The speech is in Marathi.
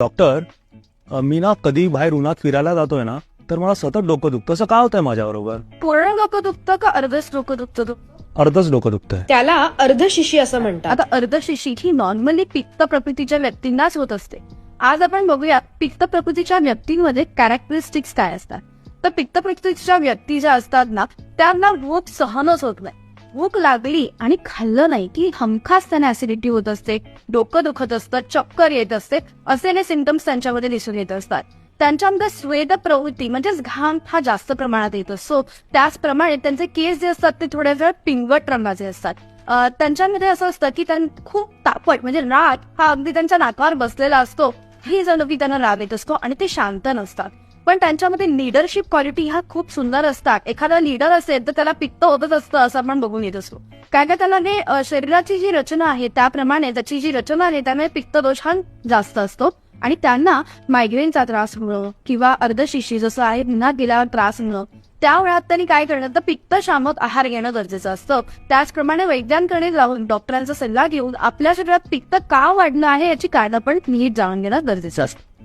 डॉक्टर मी ना कधी बाहेर उन्हात फिरायला जातोय ना तर मला सतत डोकं दुखतं. असं का होतंय माझ्याबरोबर? पूर्ण डोकं दुखतं का अर्धच डोकं दुखतं तू अर्धच डोकं दुखतंय. त्याला अर्धशिशी असं म्हणतात. आता अर्धशिशी ही नॉर्मली पित्त प्रकृतीच्या व्यक्तींनाच होत असते. आज आपण बघूया पित्त प्रकृतीच्या व्यक्तींमध्ये कॅरेक्टरिस्टिक्स काय असतात? तर पित्त प्रकृतीच्या व्यक्ती ज्या असतात ना त्यांना भूक सहनच होत नाही. भूक लागली आणि खाल्लं नाही की हमखास त्यांना ऍसिडिटी होत असते डोकं दुखत असतं चक्कर येत असते असे सिमटम्स त्यांच्यामध्ये दिसून येत असतात. त्यांच्यामध्ये स्वेद प्रवृत्ती म्हणजेच घाम हा जास्त प्रमाणात येत असतो. त्याचप्रमाणे त्यांचे केस जे असतात ते थोड्या पिंगट रंगाचे असतात. त्यांच्यामध्ये असं असतं की त्यां खूप तापट म्हणजे राग हा अगदी त्यांच्या नाकावर बसलेला असतो. हे जणू की त्यांना राग येत असतो आणि ते शांत नसतात. पण त्यांच्यामध्ये लिडरशिप क्वालिटी ह्या खूप सुंदर असतात. एखादा लिडर असेल तर त्याला पित्त होतच असतं असं आपण बघून येत असतो. काय काय त्याला हे शरीराची जी रचना आहे त्याप्रमाणे त्याची जी रचना आहे त्यामुळे पित्त दोष हा जास्त असतो. आणि त्यांना मायग्रेनचा त्रास होणं किंवा अर्धशिशी जसं आहे पुन्हा गेल्यावर त्रास होणं त्या वेळात त्यांनी काय करणं तर पित्त शामक आहार घेणं गरजेचं असतं. त्याचप्रमाणे वैद्यांकडे जाऊन डॉक्टरांचा सल्ला घेऊन आपल्या शरीरात पित्त का वाढणं आहे याची कारण आपण नीट जाणून घेणं गरजेचं असतं.